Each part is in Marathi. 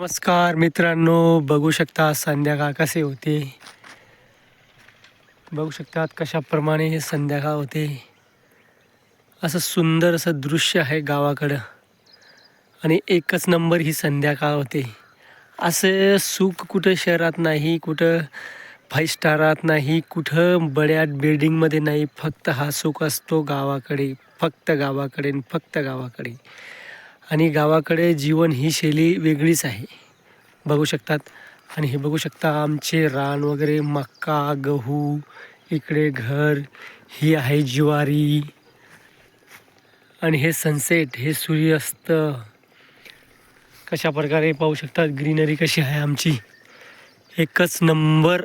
नमस्कार मित्रांनो बघू शकता संध्याकाळ कसे होते? बघू शकतात कशाप्रमाणे हे संध्याकाळ होते. असं सुंदर असं दृश्य आहे गावाकडं. आणि एकच नंबर ही संध्याकाळ होते. असं सुख कुठं शहरात नाही कुठं फाईव्ह स्टारात नाही कुठं बड्या बिल्डिंगमध्ये नाही. फक्त हा सुख असतो गावाकडे फक्त गावाकडे आणि फक्त गावाकडे. आणि गावाकडे जीवन ही शैली वेगळीच आहे. बघू शकतात. आणि हे बघू शकता आमचे रान वगैरे मक्का गहू इकडे घर ही आहे ज्वारी. आणि हे सनसेट हे सूर्यास्त. कशा प्रकारे पाहू शकतात? ग्रीनरी कशी आहे आमची? एकच नंबर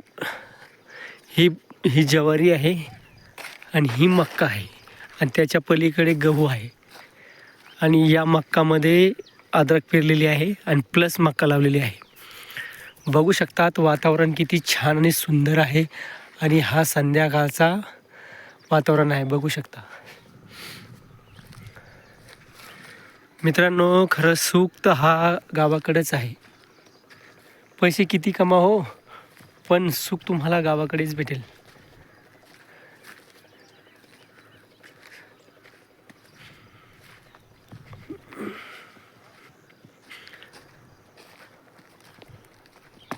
ही ही ज्वारी आहे आणि ही मक्का आहे. आणि त्याच्या पलीकडे गहू आहे. आणि या मक्कामध्ये अद्रक पेरलेली आहे आणि प्लस मक्का लावलेली आहे. बघू शकतात वातावरण किती छान आणि सुंदर आहे आणि हा संध्याकाळचा वातावरण आहे. बघू शकता. मित्रांनो खरं सुख तर हा गावाकडेच आहे. पैसे किती कमा हो पण सुख तुम्हाला गावाकडेच भेटेल.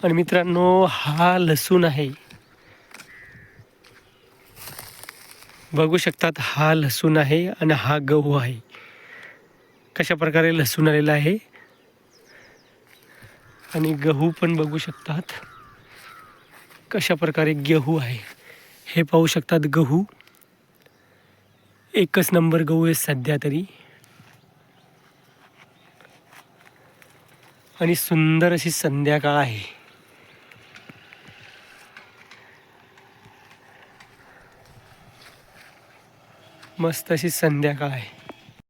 आणि मित्रांनो हा लसूण आहे. बघू शकतात हा लसूण आहे आणि हा गहू आहे. कशा प्रकारे लसूण आलेला आहे? आणि गहू पण बघू शकतात. कशा प्रकारे गहू आहे? हे पाहू शकतात गहू. एकच नंबर गहू आहे सध्या तरी. आणि सुंदर अशी संध्याकाळ आहे. मस्त अशी संध्याकाळ आहे.